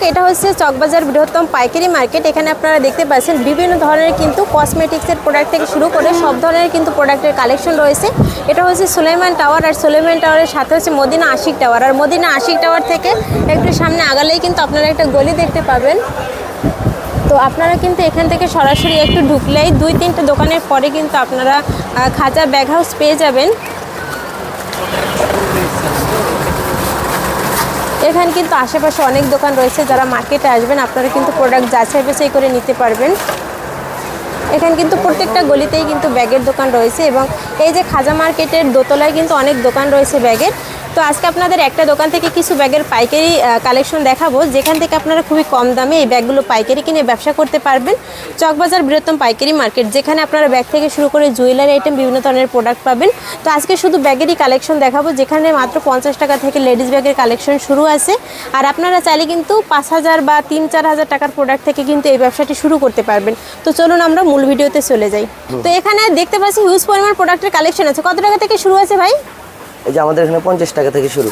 দর্শক, এটা হচ্ছে চকবাজার বৃহত্তম পাইকারি মার্কেট। এখানে আপনারা দেখতে পাচ্ছেন বিভিন্ন ধরনের কিন্তু কসমেটিক্সের প্রোডাক্ট থেকে শুরু করে সব ধরনের কিন্তু প্রোডাক্টের কালেকশন রয়েছে। এটা হচ্ছে সুলাইমান টাওয়ার আর সুলাইমান টাওয়ারের সাথে হচ্ছে মদিনা আশিক টাওয়ার। আর মদিনা আশিক টাওয়ার থেকে একটু সামনে আগালেই কিন্তু আপনারা একটা গলি দেখতে পাবেন। তো আপনারা কিন্তু এখান থেকে সরাসরি একটু ঢুকলেই দুই তিনটে দোকানের পরে কিন্তু আপনারা খাজা ব্যাগ হাউস পেয়ে যাবেন। এখানে কিন্তু আশেপাশে অনেক দোকান রয়েছে, যারা মার্কেটে আসবেন, আপনারা কিন্তু প্রোডাক্ট যাচাই বেছাই করে নিতে পারবেন। এখানে কিন্তু প্রত্যেকটা গলিতেই কিন্তু ব্যাগের দোকান রয়েছে এবং এই যে খাজা মার্কেটের দোতলায় কিন্তু অনেক দোকান রয়েছে ব্যাগের। তো আজকে আপনাদের একটা দোকান থেকে কিছু ব্যাগের পাইকারি কালেকশন দেখাবো। যেখান থেকে আপনারা খুবই কম দামে এই ব্যাগগুলো পাইকারি কিনে ব্যবসা করতে পারবেন। চকবাজার বৃহত্তম পাইকারি মার্কেট, যেখানে আপনারা ব্যাগ থেকে শুরু করে জুয়েলারি আইটেম, বিভিন্ন ধরনের প্রোডাক্ট পাবেন। তো আজকে শুধু ব্যাগেরই কালেকশন দেখাবো, যেখানে মাত্র পঞ্চাশ টাকা থেকে লেডিস ব্যাগের কালেকশন শুরু আছে। আর আপনারা চাইলে কিন্তু পাঁচ হাজার বা তিন, চার হাজার টাকার প্রোডাক্ট থেকে কিন্তু এই ব্যবসাটি শুরু করতে পারবেন। তো চলুন আমরা মূল ভিডিওতে চলে যাই। তো এখানে দেখতে পাচ্ছি হিউজ পরিমাণ প্রোডাক্টের কালেকশন আছে। কত টাকা থেকে শুরু আছে ভাই? এই যে আমাদের এখানে পঞ্চাশ টাকা থেকে শুরু।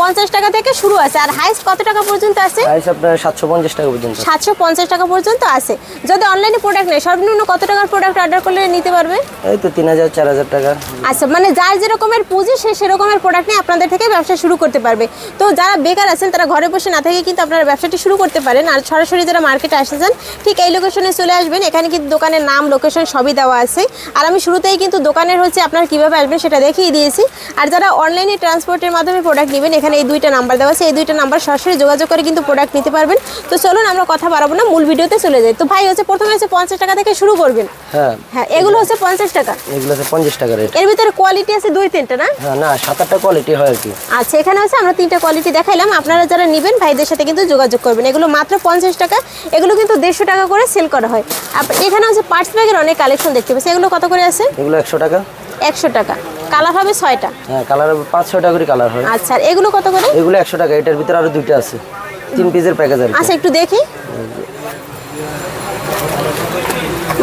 পঞ্চাশ টাকা থেকে শুরু আছে। আর হাইস্ট কত টাকা পর্যন্ত আছে? আপনার সাতশো পঞ্চাশ টাকা পর্যন্ত সাতশো পঞ্চাশ টাকা পর্যন্ত আছে। যদি অনলাইনে প্রোডাক্ট নেয় সর্বনিম্ন কত টাকার প্রোডাক্ট অর্ডার করলে নিতে পারবে? এই তো তিন হাজার চার হাজার টাকা। আচ্ছা মানে যার যেরকমের পুঁজি সে সেরকমের প্রোডাক্ট নিয়ে আপনাদের থেকে ব্যবসা শুরু করতে পারবে। তো যারা বেকার আছেন তারা ঘরে বসে না থেকে কিন্তু আপনারা ব্যবসাটি শুরু করতে পারেন। আর সরাসরি যারা মার্কেটে আসতেছেন ঠিক এই লোকেশনে চলে আসবেন। এখানে কিন্তু দোকানের নাম লোকেশন সবই দেওয়া আছে। আর আমি শুরুতেই কিন্তু দোকানের হচ্ছে আপনারা কীভাবে আসবেন সেটা দেখিয়ে দিয়েছি। আর যারা অনলাইনে ট্রান্সপোর্টের মাধ্যমে প্রোডাক্ট নেবেন এখানে এই দুইটা নাম্বার দেওয়া আছে। এই দুইটা নাম্বার সরাসরি যোগাযোগ করে কিন্তু প্রোডাক্ট নিতে পারবেন। তো চলুন আমরা কথা বাড়াবো না মূল ভিডিওতে চলে যাই। তো ভাই হচ্ছে প্রথমে হচ্ছে পঞ্চাশ টাকা থেকে শুরু করবেন। হ্যাঁ। হ্যাঁ এগুলো হচ্ছে পঞ্চাশ টাকা। এগুলো আছে পঞ্চাশ টাকা রেট এর ভিতরে কোয়ালিটি আছে দুই তিনটা না? না সাত আটটা কোয়ালিটি হয় আর কি। আচ্ছা এখানে হচ্ছে আমরা তিনটা কোয়ালিটি দেখাইলাম। আপনারা যারা নেবেন ভাইদের সাথে কিন্তু যোগাযোগ করবেন। এগুলো মাত্র পঞ্চাশ টাকা। এগুলো কিন্তু দেড়শো টাকা করে সেল করা হয়। এখানে হচ্ছে পার্টস ব্যাগের অনেক কালেকশন দেখতে পাচ্ছি। এগুলো কত করে আছে? এগুলো একশো টাকা। একশো টাকা। কালার হবে ছয়টা। হ্যাঁ কালার পাঁচ ছয় টাকা করে কালার হয় আচ্ছা এগুলো কত করে? এগুলো একশো টাকা এটার ভিতরে আরও দুইটা আছে। তিন পিসের প্যাকেজ আর আচ্ছা একটু দেখি।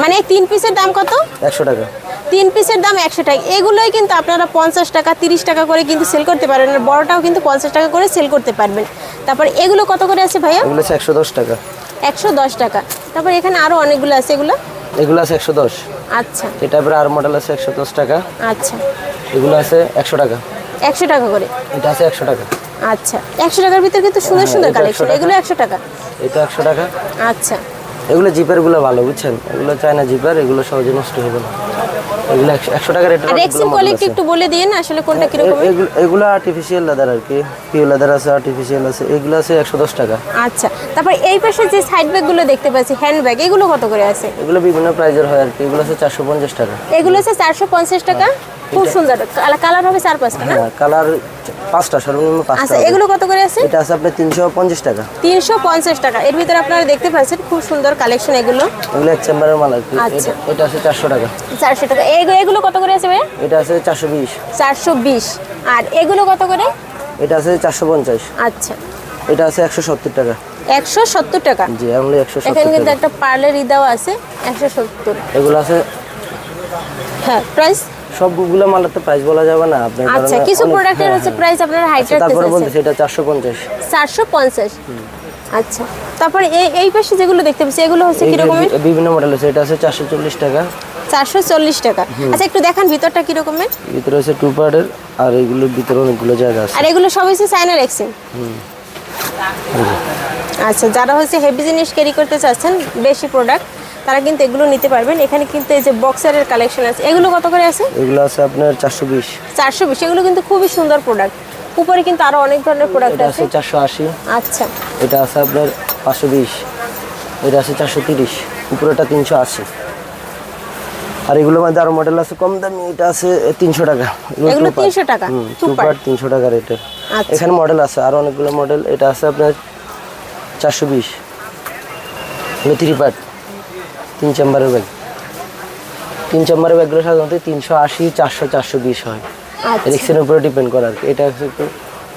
মানে তিন পিসের দাম কত? একশো টাকা। তিন পিসের দাম একশো টাকা। এগুলোই কিন্তু আপনারা পঞ্চাশ টাকা তিরিশ টাকা করে কিন্তু সেল করতে পারবেন। আর বড়টাও কিন্তু পঞ্চাশ টাকা করে সেল করতে পারবেন। তারপর এগুলো কত করে আছে ভাইয়া? এগুলো একশো দশ টাকা। একশো দশ টাকা। তারপর এখানে আরও অনেকগুলো আছে এগুলো। এগুলো আছে একশো দশ। আচ্ছা। এটা টাইপের আর মডেল আছে একশো দশ টাকা। আচ্ছা। এগুলো আছে একশো টাকা। একশো টাকা করে? এটা আছে একশো টাকা। আচ্ছা। একশো টাকার ভিতরে কিন্তু সুন্দর হ্যাঁ, সুন্দর কালেকশন। এগুলো একশো টাকা? এটা একশো টাকা। আচ্ছা। এগুলো জিপেরগুলো ভালো বুঝছেন? এগুলো চায়না জিপার এগুলো সহজে নষ্ট হবে না। এগুলো একশো একশো টাকা রেটের আর এক্সিম কোয়ালিটি একটু বলে দিন আসলে কোনটা কি রকম এগুলো আর্টিফিশিয়াল লেদার আর কি। পিও লেদার আছে আর্টিফিশিয়াল আছে এগুলো আছে একশো দশ টাকা। আচ্ছা তারপর এই পাশে যে সাইড ব্যাগগুলো দেখতে পাচ্ছি হ্যান্ড ব্যাগ এগুলো কত করে আছে? এগুলো বিভিন্ন প্রাইজের হয় আর কি। এগুলো আছে চারশো পঞ্চাশ টাকা। এগুলো হচ্ছে চারশো পঞ্চাশ টাকা? খুব সুন্দর। কালার হবে চার পাঁচটা না? হ্যাঁ কালার পাঁচটা সর্বনিম্ন পাঁচটা আচ্ছা এগুলো কত করে আছে? এটা আছে আপনার তিনশো পঞ্চাশ টাকা। তিনশো পঞ্চাশ টাকা। এর ভিতরে আপনারা দেখতে পাচ্ছেন খুব সুন্দর কালেকশন এগুলো। এগুলো এক চেম্বারের মাল আচ্ছা। এটা- আছে চারশো টাকা। চারশো টাকা। এই- এগুলো কত করে আছে ভাইয়া? এটা আছে চারশো বিশ। চারশো বিশ। আর এগুলো কত করে? এটা আছে চারশো পঞ্চাশ। আচ্ছা। এটা আছে একশো সত্তর টাকা। একশো সত্তর টাকা? জি আমলি একশো এখানে কিন্তু একটা পার্লার ইদাও আছে একশো সত্তর। এগুলো আছে হ্যাঁ প্রাইস সবগুলো মালের তো প্রাইস বলা যাবে না। আপনার আচ্ছা কিছু প্রোডাক্টের হচ্ছে। প্রাইস আপনারা হাইট তারপরে রাখতে এটা চারশো পঞ্চাশ। চারশো পঞ্চাশ? আচ্ছা তারপরে এই এই পাশে যেগুলো দেখতে পাচ্ছি এগুলো হচ্ছে কিরকমের? বি- বিভিন্ন মডেল আছে এটা আছে চারশো চল্লিশ টাকা। চারশো চল্লিশ টাকা। আচ্ছা একটু দেখান ভিতরটা কিরকমের। ভিতরে আছে টু পার্টের আর এইগুলোর ভিতরে অনেকগুলো জায়গা আছে। আর এগুলো সব হচ্ছে চাইনার এক্সিম আচ্ছা যারা হচ্ছে হেভি জিনিস ক্যারি করতে চাচ্ছেন বেশি প্রোডাক্ট তারা কিন্তু এগুলো নিতে পারবেন। এখানে কিন্তু এই যে বক্সারের কালেকশন আছে। এগুলো কত করে আছে? এগুলো আছে আপনার চারশো বিশ। চারশো বিশ। এগুলো কিন্তু খুবই সুন্দর প্রোডাক্ট উপরে কিন্তু আরও অনেক ধরনের প্রোডাক্ট আছে চারশো আশি। আচ্ছা। এটা আছে আপনার পাঁচশো বিশ। এটা আছে চারশো তিরিশ। উপরেটা তিনশো আশি। আর এগুলোর মধ্যে আরও মডেল আছে কম দামি। এটা আছে তিনশো টাকা। এগুলো 300 টাকা, two তিনশো টাকা রেটের আচ্ছা। এখানে মডেল আছে। আরও অনেকগুলো মডেল এটা আছে আপনার চারশো বিশ। থ্রি পার্ট তিন চেম্বারের ব্যাগ। তিন চেম্বারের ব্যাগগুলো সাধারণত তিনশো আশি চারশো চারশো বিশ হয়। রিক্সের উপরে ডিপেন্ড করে আর কি। এটা হচ্ছে একটু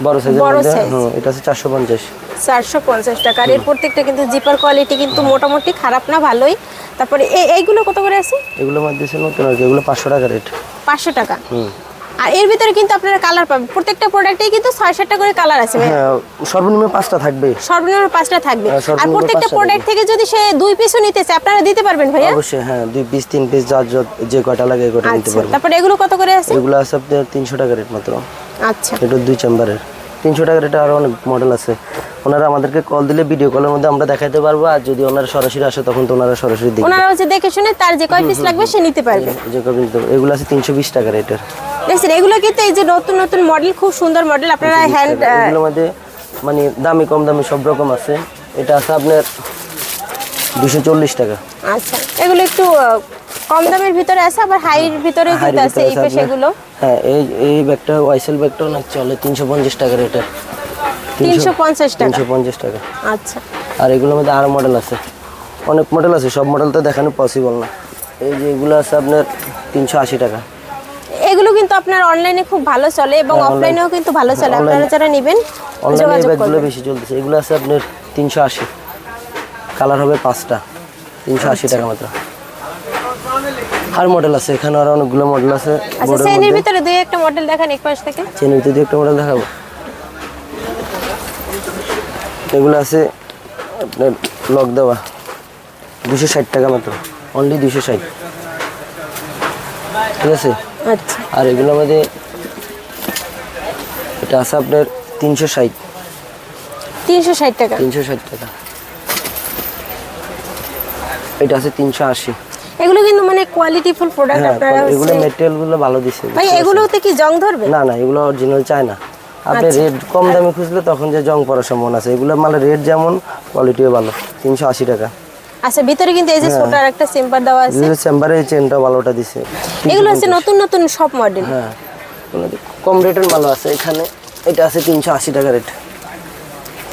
বড় সাইজের মধ্যে হ্যাঁ এটা আছে চারশো পঞ্চাশ। চারশো পঞ্চাশ টাকা। আর এর প্রত্যেকটা কিন্তু জিপার কোয়ালিটি কিন্তু মোটামুটি খারাপ না ভালোই। তারপরে এই এইগুলো কত করে আছে? এগুলো মধ্যে নতুন আর এগুলো পাঁচশো টাকা রেট পাঁচশো টাকা। হুম। আর এর ভিতরে কিন্তু আপনারা কালার পাবেন। প্রত্যেকটা প্রোডাক্টেই কিন্তু ছয় সাতটা করে কালার আছে হ্যাঁ সর্বনিম্ন পাঁচটা থাকবে। সর্বনিম্ন পাঁচটা থাকবে। হ্যাঁ, আর প্রত্যেকটা প্রোডাক্ট থেকে যদি সে দুই পিসও নিতে চায় আপনারা দিতে পারবেন ভাইয়া? অবশ্যই হ্যাঁ দুই পিস তিন পিস যত- যে কয়টা লাগে কয়টা নিতে আচ্ছা পারব তারপরে এগুলো কত করে আছে? এগুলো আছে আপনার তিনশো টাকা রেট মাত্র। আচ্ছা। এটা দুই চেম্বারের তিনশো টাকা রেটে আরও অনেক মডেল আছে। ওনারা আমাদেরকে কল দিলে ভিডিও কলের মধ্যে আমরা দেখাতে পারব। আর যদি ওনারা সরাসরি আসে তখন তো ওনারা সরাসরি দেখবে। ওনারা হচ্ছে দেখে শুনে তার যে কয় পিস লাগবে সে নিতে পারবে। যে কবে নিতে এগুলো আছে তিনশো বিশ টাকা রেটের দেখছেন এগুলো কিন্তু এই যে নতুন নতুন মডেল খুব সুন্দর মডেল আপনারা হ্যান্ড এগুলোর মধ্যে মানে দামি কম দামি সব রকম আছে। এটা আছে আপনার দুশো চল্লিশ টাকা। আচ্ছা এগুলো একটু কম দামের ভিতরে আছে আবার হাইয়ের ভিতরে হাইয়ের কিন্তু আছে এই পেশে এগুলো। হ্যাঁ এই এই ব্যাগটা ওয়াইসেল ব্যাগটা অনেক চলে তিনশো পঞ্চাশ টাকা রেটের। তিনশো পঞ্চাশ টাকা। তিনশো পঞ্চাশ টাকা। আচ্ছা। আর এগুলোর মধ্যে আরও মডেল আছে। অনেক মডেল আছে সব মডেল তো দেখানো পসিবল না। এই যে এগুলো আছে আপনার তিনশো আশি টাকা। এগুলো কিন্তু আপনার অনলাইনে খুব ভালো চলে এবং হ্যাঁ, অফলাইনেও কিন্তু ভালো চলে। আপনারা যারা নেবেন অনলাইনে ব্যাগগুলো বেশি চলতেছে। এগুলো আছে আপনার তিনশো আশি। কালার হবে পাঁচটা। তিনশো আশি টাকা মাত্র। আর মডেল আছে। এখানে আরও অনেকগুলো মডেল আছে। আচ্ছা সেনের ভিতরে দুই একটা মডেল দেখান এক পাশ থেকে। চেনের যদি একটা মডেল দেখাবো। এগুলো আছে আপনার লক দেওয়া। দুশো ষাট টাকা মাত্র। অনলি দুশো ষাট। ঠিক আছে? আচ্ছা। আর এগুলোর মধ্যে এটা আছে আপনার তিনশো ষাট। তিনশো ষাট টাকা। তিনশো ষাট টাকা। এটা আছে তিনশো আশি। এগুলো কিন্তু মানে কোয়ালিটিফুল প্রোডাক্ট হ্যাঁ আপনারা এগুলো মেটেরিয়ালগুলো ভালো দিছে ভাই এগুলোতে কি জং ধরবে? না না এগুলো অরিজিনাল চায় না। আপনি আচ্ছা। রেট কম দামে খুঁজলে তখন যে জং পড়ার সম্ভাবনা আছে। এগুলো মানে রেট যেমন কোয়ালিটিও ভালো। তিনশো আশি টাকা। আচ্ছা ভিতরে কিন্তু এই যে হ্যাঁ। ছোটার একটা সিম্পার দেওয়া আছে। চেম্বারে এই চেনটা ভালোটা দিছে। এগুলো হচ্ছে নতুন নতুন সব মডেল হ্যাঁ। কম রেটের ভালো আছে। এখানে এটা আছে তিনশো আশি টাকা রেট।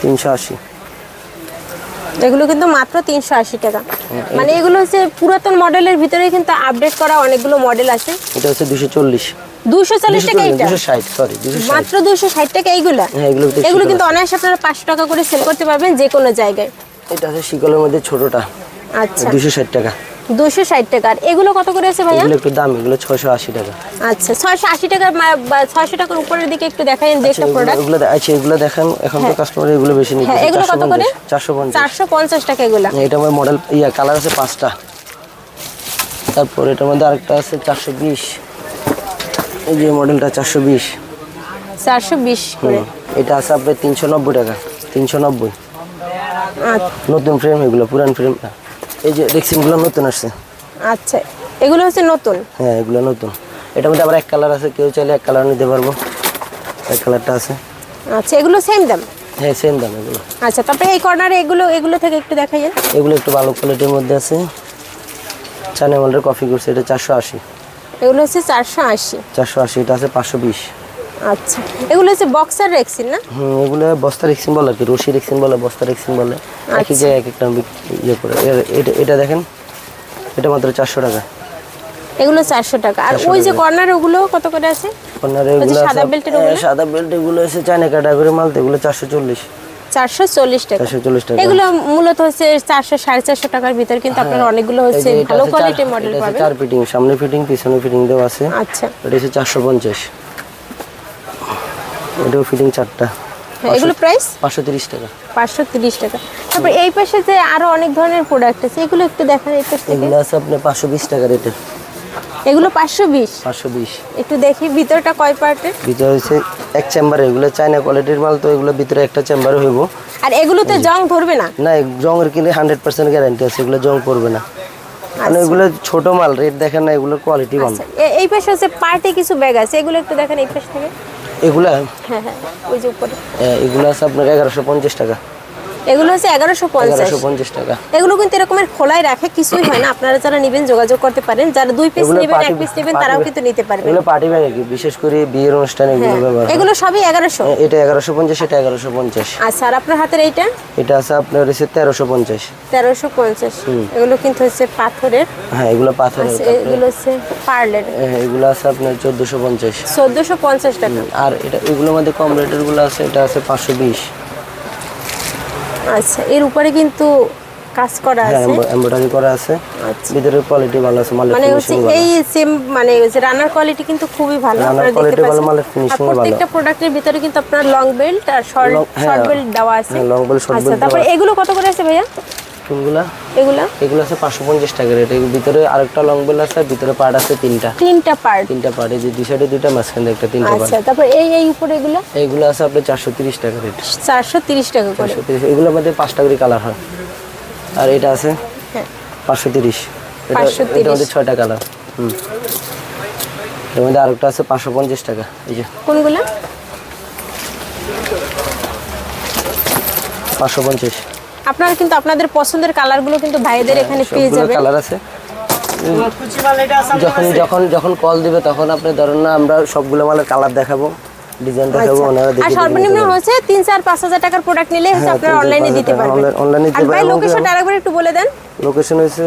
তিনশো আশি। এগুলো কিন্তু মাত্র তিনশো আশি টাকা। হ্যাঁ, মানে এগুলো হচ্ছে পুরাতন মডেলের ভিতরে কিন্তু আপডেট করা অনেকগুলো মডেল আছে। এটা হচ্ছে দুশো চল্লিশ। দুশো চল্লিশ টাকা এটা সরি মাত্র দুশো ষাট টাকা এইগুলা? হ্যাঁ এগুলো কিন্তু অনায়াসে আপনারা পাঁচশো টাকা করে সেল করতে পারবেন যে কোনো জায়গায়। এটা আছে শিকলের মধ্যে ছোটটা। আচ্ছা। দুশো ষাট টাকা। দুশো ষাট টাকা আর এগুলো কত করে আছে ভাইয়া? এগুলো একটু দাম এগুলো ছয়শো আশি টাকা। আচ্ছা ছয়শো আশি টাকার ছয়শো টাকার উপরের দিকে একটু দেখাই যে একটা এগুলো- প্রোডাক্ট এগুলো দে- আচ্ছা এগুলো দেখেন। এখন তো কাস্টমার এগুলো বেশি নিচ্ছে হ্যাঁ এগুলো কত করে? চারশো পঞ্চাশ। চারশো পঞ্চাশ। টাকা এগুলা। এটা আমার মডেল ইয়া কালার আছে পাঁচটা। তারপর এটার মধ্যে আরেকটা আছে চারশো বিশ। এই যে মডেলটা চারশো বিশ। চারশো বিশ করে। এটা আছে আপনার তিনশো নব্বই টাকা। তিনশো নব্বই। আচ্ছা, নতুন ফ্রেম এগুলো পুরান ফ্রেম না এই যে রেক্সিনগুলো নতুন আসছে। আচ্ছা এগুলো হচ্ছে নতুন? হ্যাঁ এগুলো নতুন। এটার মধ্যে আবার এক কালার আছে কেউ চাইলে এক কালার নিতে পারব। এক কালারটা আছে। আচ্ছা এগুলো সেম দাম? হ্যাঁ সেম দাম এগুলো। আচ্ছা তারপরে এই কর্নারে এগুলো এগুলো থেকে একটু দেখাই এগুলো একটু ভালো কোয়ালিটির মধ্যে আছে। চান এমলের কফি করছে এটা চারশো আশি। এগুলো হচ্ছে চারশো আশি। চারশো আশি এটা আছে পাঁচশো বিশ। আচ্ছা। এগুলো হচ্ছে বক্সার রেক্সিন না? হুম এগুলো বস্তা রেক্সিন বলে কি রশি রেক্সিন বলে বস্তা রেক্সিন বলে। একই আচ্ছা। জায়গায় এক একটা ইয়ে করে এটা এটা দেখেন এটা মাত্র চারশো টাকা। এগুলো চারশো টাকা। আর ওই যে কর্নার ওগুলো কত করে আছে? কর্নারে এগুলো সাদা বেল্টের হ্যাঁ, ওগুলো? সাদা বেল্ট এগুলো এসে চায়না ক্যাটাগরি মাল তো এগুলো চারশো চল্লিশ। চারশো চল্লিশ টাকা। টাকা। এগুলো মূলত হচ্ছে চারশো সাড়ে চারশো টাকার ভিতর কিন্তু আপনার অনেকগুলো হচ্ছে ভালো আছে কোয়ালিটির মডেল পাবেন। চার ফিটিং সামনে ফিটিং পিছনে ফিটিং দেওয়া আছে। আচ্ছা। এটা হচ্ছে চারশো পঞ্চাশ। এটাও ফিটিং চারটা। হ্যাঁ এগুলো প্রাইস পাঁচশো তিরিশ টাকা। পাঁচশো তিরিশ টাকা। তারপর এই পাশে যে আরও অনেক ধরনের প্রোডাক্ট আছে এগুলো একটু দেখান এই পাশ এগুলো আছে আপনার পাঁচশো বিশ টাকা রেটের এগুলো পাঁচশো বিশ? পাঁচশো বিশ। একটু দেখি ভিতরটা কয় পার্টের ভিতরে হচ্ছে এক চেম্বারে এগুলো চায়না কোয়ালিটির মাল তো এগুলো ভিতরে একটা চেম্বারে হইব। আর এগুলোতে জং ধরবে না? না জং জংয়ের কিনে হান্ড্রেড পার্সেন্ট গ্যারান্টি আছে এগুলো জং পড়বে না। মানে এগুলো ছোট মাল রেট দেখেন না এগুলোর কোয়ালিটি ভালো। আচ্ছা, এই পাশে আছে পার্টে কিছু ব্যাগ আছে এগুলো একটু দেখেন এই পাশ থেকে। এগুলা? হ্যাঁ হ্যাঁ ওই যে উপরে। এগুলা আছে আপনার এগারোশো পঞ্চাশ টাকা। এগুলো হচ্ছে এগারোশো পঞ্চাশ। টাকা। এগুলো কিন্তু এরকমের খোলাই রাখে কিছুই হয় না। আপনারা যারা নেবেন যোগাযোগ করতে পারেন। যারা দুই পিস নেবেন এক পিস নেবেন তারাও কিন্তু নিতে পারবেন। এগুলো পার্টি ব্যাগ কি? বিশেষ করে বিয়ের অনুষ্ঠানে এগুলো হ্যাঁ। ব্যবহার এগুলো সবই এগারোশো। হ্যাঁ, এটা এগারোশো পঞ্চাশ এটা এগারোশো পঞ্চাশ। আচ্ছা আর আপনার হাতের এইটা? এটা আছে আপনার হচ্ছে তেরোশো পঞ্চাশ। তেরোশো পঞ্চাশ। এগুলো কিন্তু হচ্ছে পাথরের। হ্যাঁ এগুলো পাথরের আচ্ছা, এগুলো হচ্ছে পার্লের। হ্যাঁ, এগুলো আছে আপনার চোদ্দোশো পঞ্চাশ। চোদ্দোশো পঞ্চাশ টাকা। আর এটা এগুলোর মধ্যে কম রেটেরগুলো আছে এটা আছে পাঁচশো বিশ। আচ্ছা এর উপরে কিন্তু কাজ করা হ্যাঁ আছে? এমব্রয়ডারি করা আছে। আচ্ছা। ভিতরের কোয়ালিটি ভালো আছে মালের মানে হচ্ছে এই সেম মানে হচ্ছে রানার কোয়ালিটি কিন্তু খুবই ভালো আপনারা দেখতে পাচ্ছেন। মালের আর ভালো। প্রত্যেকটা প্রোডাক্টের ভিতরে কিন্তু আপনার লং বেল্ট আর শর্ট শর্ট বেল্ট দেওয়া আছে। লং বেল্ট শর্ট বেল্ট আচ্ছা তারপরে এগুলো কত করে আছে ভাইয়া? কোনগুলা এগুলা? এগুলো আছে পাঁচশো পঞ্চাশ টাকা রেট। এর ভিতরে আরেকটা লং বেল আছে ভিতরে পার্ট আছে তিনটা। তিনটা পার্ট তিনটা পার্ট এই যে দুই সাইডে দুইটা মাঝখানে একটা তিনটা পার্ট আচ্ছা তারপর এই এই উপরে এগুলো? এইগুলো আছে আপনার চারশো তিরিশ টাকা রেট। চারশো তিরিশ টাকা করে। এগুলোর মধ্যে পাঁচটা করে কালার হয়। আর এটা আছে হ্যাঁ। পাঁচশো তিরিশ। এটা 530 এটার মধ্যে ছয়টা কালার হুম। এর মধ্যে আরেকটা আছে পাঁচশো পঞ্চাশ টাকা। এই যে। কোনগুলো? পাঁচশো পঞ্চাশ। আপনারা কিন্তু আপনাদের পছন্দের কালারগুলো কিন্তু ভাইদের এখানে পেয়ে যাবেন। কালার আছে। যখন যখন যখন কল দিবে তখন আপনি ধরেন না আমরা সবগুলো মালের কালার দেখাবো ডিজাইন দেখাবো ওনারা দেখে সর্বনিম্ন হচ্ছে হাজার টাকার প্রোডাক্ট নিলে হচ্ছে হ্যাঁ, আপনারা অনলাইনে দিতে পারবেন। দিতে আর পারবেন, আরেকবার একটু বলে দেন। লোকেশন হচ্ছে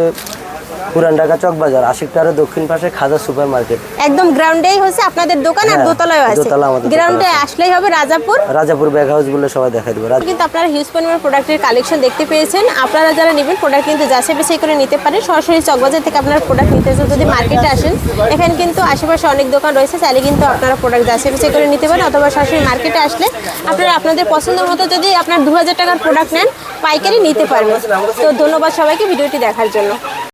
পুরান ঢাকা চক বাজার আশিকটারের দক্ষিণ পাশে খাজা সুপার মার্কেট একদম গ্রাউন্ডেই হচ্ছে আপনাদের দোকান আর হ্যাঁ, দোতলায় আছে। দোতলা আমাদের গ্রাউন্ডে আসলেই হবে রাজাপুর। রাজাপুর ব্যাগ হাউস বলে সবাই দেখা দিবে। কিন্তু আপনারা হিউজ পরিমাণ প্রোডাক্টের কালেকশন দেখতে পেয়েছেন। আপনারা যারা নেবেন প্রোডাক্ট কিন্তু যাচাই বাছাই করে নিতে পারেন। সরাসরি চকবাজার থেকে আপনারা প্রোডাক্ট নিতে চান যদি মার্কেটে আসেন এখানে কিন্তু আশেপাশে অনেক দোকান রয়েছে। চাইলে কিন্তু আপনারা প্রোডাক্ট যাচাই বাছাই করে নিতে পারেন অথবা সরাসরি মার্কেটে আসলে আপনারা আপনাদের পছন্দ মতো যদি আপনার দু হাজার টাকার প্রোডাক্ট নেন পাইকারি নিতে পারবেন। তো ধন্যবাদ সবাইকে ভিডিওটি দেখার জন্য।